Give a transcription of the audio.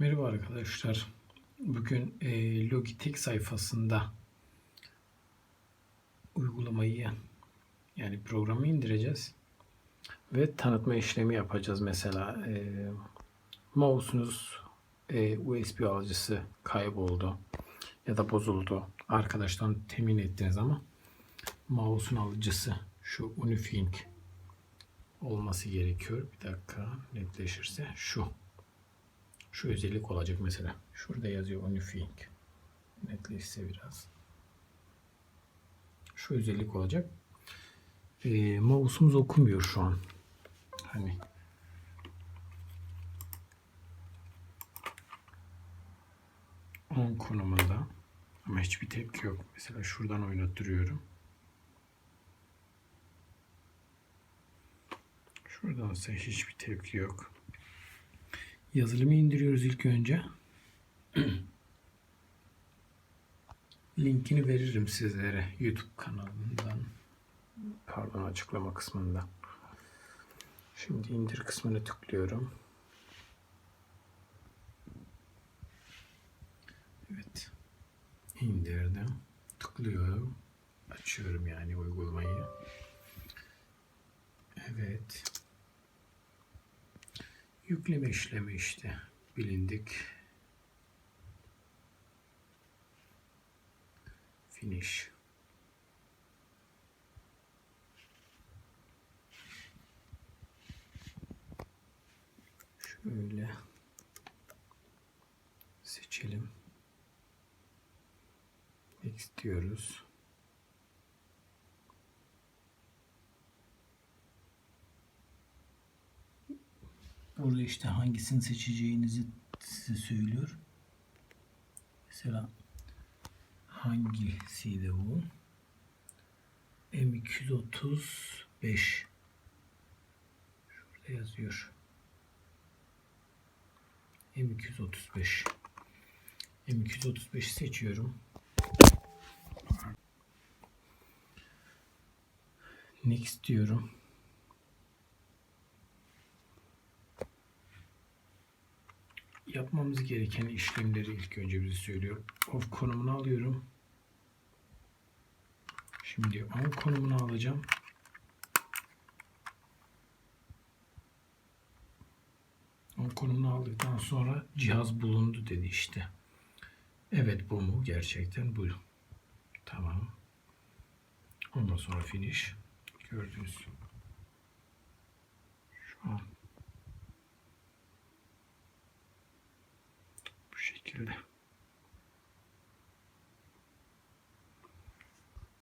Merhaba arkadaşlar. Bugün e, Logitech sayfasında uygulamayı yani programı indireceğiz ve tanıtma işlemi yapacağız. Mesela e, mouse'unuz e, USB alıcısı kayboldu ya da bozuldu. Arkadaştan temin ettiniz ama mouse'un alıcısı şu Unifink olması gerekiyor. Bir dakika netleşirse şu. Şu özellik olacak mesela. Şurada yazıyor Unifink. Netleşse biraz. Şu özellik olacak. Ee, mouse'umuz okumuyor şu an. Hani on konumunda ama hiçbir tepki yok. Mesela şuradan oynattırıyorum. Şuradan ise hiçbir tepki yok. Yazılımı indiriyoruz ilk önce. Linkini veririm sizlere YouTube kanalından. Pardon açıklama kısmında. Şimdi indir kısmını tıklıyorum. Evet. İndirdim. Tıklıyorum. Açıyorum yani uygulamayı. Evet. Yükleme işlemi işte. Bilindik. Finish. Şöyle seçelim. Next Burada işte hangisini seçeceğinizi size söylüyor. Mesela hangisiydi bu? M235 Şurada yazıyor. M235 M235 seçiyorum. Next diyorum. Yapmamız gereken işlemleri ilk önce bize söylüyor. Off konumunu alıyorum. Şimdi on konumunu alacağım. On konumunu aldıktan sonra cihaz bulundu dedi işte. Evet bu mu? Gerçekten bu. Tamam. Ondan sonra finish. Gördünüz. Şu an bu şekilde.